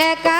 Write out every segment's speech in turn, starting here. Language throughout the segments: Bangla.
é ca...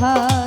হা